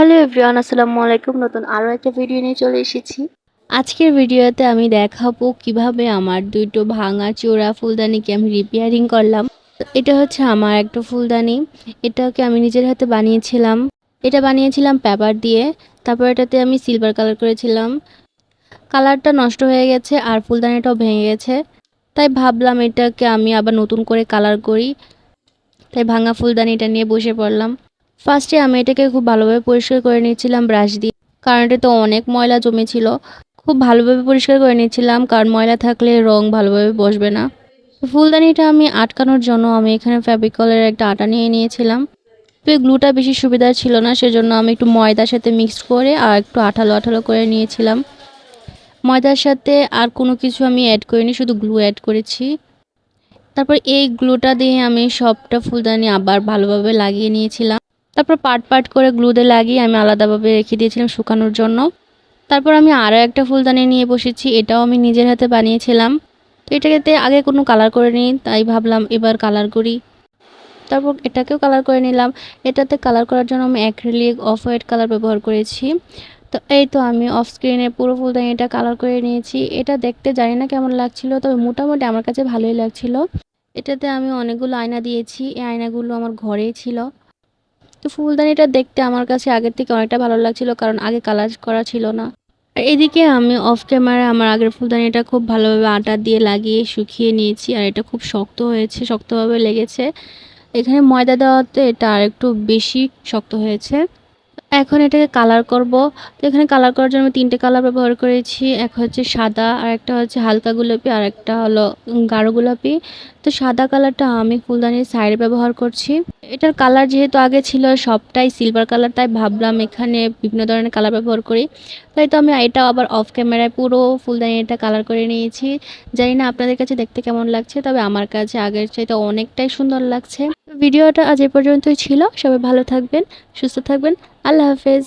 Hello everyone, আসসালামু আলাইকুম। নতুন আরও একটা ভিডিও নিয়ে চলে এসেছি। আজকের ভিডিওতে আমি দেখাবো কীভাবে আমার দুটো ভাঙা চোরা ফুলদানিকে আমি রিপেয়ারিং করলাম। এটা হচ্ছে আমার একটা ফুলদানি। এটাকে আমি নিজের হাতে বানিয়েছিলাম। এটা বানিয়েছিলাম পেপার দিয়ে। তারপর এটাতে আমি সিলভার কালার করেছিলাম। কালারটা নষ্ট হয়ে গেছে আর ফুলদানিটাও ভেঙে গেছে। তাই ভাবলাম এটাকে আমি আবার নতুন করে কালার করি। তাই ভাঙা ফুলদানিটা নিয়ে বসে পড়লাম। ফার্স্টে আমি এটাকে খুব ভালোভাবে পরিষ্কার করে নিয়েছিলাম ব্রাশ দিয়ে। কারণ এটা তো অনেক ময়লা জমেছিল। খুব ভালোভাবে পরিষ্কার করে নিয়েছিলাম। কারণ ময়লা থাকলে রং ভালোভাবে বসবে না। ফুলদানিটা আমি আটকানোর জন্য আমি এখানে ফ্যাব্রিকলের একটা আটা নিয়ে নিয়েছিলাম। তো গ্লুটা বেশি সুবিধা ছিল না, সেজন্য আমি একটু ময়দার সাথে মিক্স করে আর একটু আঠালো আঠালো করে নিয়েছিলাম। ময়দার সাথে আর কোনো কিছু আমি অ্যাড করিনি, শুধু গ্লু অ্যাড করেছি। তারপর এই গ্লুটা দিয়ে আমি সবটা ফুলদানি আবার ভালোভাবে লাগিয়ে নিয়েছিলাম। তারপর পার্ট পার্ট করে গ্লু দিয়ে লাগিয়ে আমি আলাদাভাবে রেখে দিয়েছিলাম শুকানোর জন্য। তারপর আমি আরও একটা ফুলদানি নিয়ে বসেছি, এটাও আমি নিজের হাতে বানিয়েছিলাম। তো এটাকে আগে কোনো কালার করে নিই, তাই ভাবলাম এবার কালার করি। তারপর এটাকেও কালার করে নিলাম। এটাতে কালার করার জন্য আমি অ্যাক্রিলিক অফ হোয়াইট কালার ব্যবহার করেছি। তো এই তো আমি অফ স্ক্রিনে পুরো ফুলদানিটা কালার করে নিয়েছি। এটা দেখতে জানি না কেমন লাগছিল, তবে মোটামুটি আমার কাছে ভালোই লাগছিল। এটাতে আমি অনেকগুলো আয়না দিয়েছি। এই আয়নাগুলো আমার ঘরেই ছিল। তো ফুলদানিটা দেখতে আমার কাছে আগের থেকে অনেকটা ভালো লাগছিল, কারণ আগে কালার করা ছিল না। আর এদিকে আমি অফ ক্যামেরায় আমার আগের ফুলদানিটা খুব ভালোভাবে আটা দিয়ে লাগিয়ে শুকিয়ে নিয়েছি, আর এটা খুব শক্ত হয়েছে, শক্তভাবে লেগেছে। এখানে ময়দা দেওয়াতে এটা আর একটু বেশি শক্ত হয়েছে। এখন এটাকে কালার করব। তো এখানে কালার করার জন্য আমি তিনটে কালার ব্যবহার করেছি। এক হচ্ছে সাদা, আর একটা হচ্ছে হালকা গোলাপি, আর একটা হলো গাঢ় গোলাপি। তো সাদা কালারটা আমি ফুলদানির সাইডে ব্যবহার করছি। এটার কালার যেহেতু আগে ছিল সবটাই সিলভার কালার তাই ভাবলাম এখানে বিভিন্ন ধরনের কালার ব্যবহার করি। তাই তো আমি এটা আবার অফ ক্যামেরায় পুরো ফুলদানি এটা কালার করে নিয়েছি। জানি না আপনাদের কাছে দেখতে কেমন লাগছে, তবে আমার কাছে আগের চাইতে অনেকটাই সুন্দর লাগছে। ভিডিওটা আজ এ পর্যন্তই ছিল। সবাই ভালো থাকবেন সুস্থ থাকবেন। আল্লাহ হাফেজ।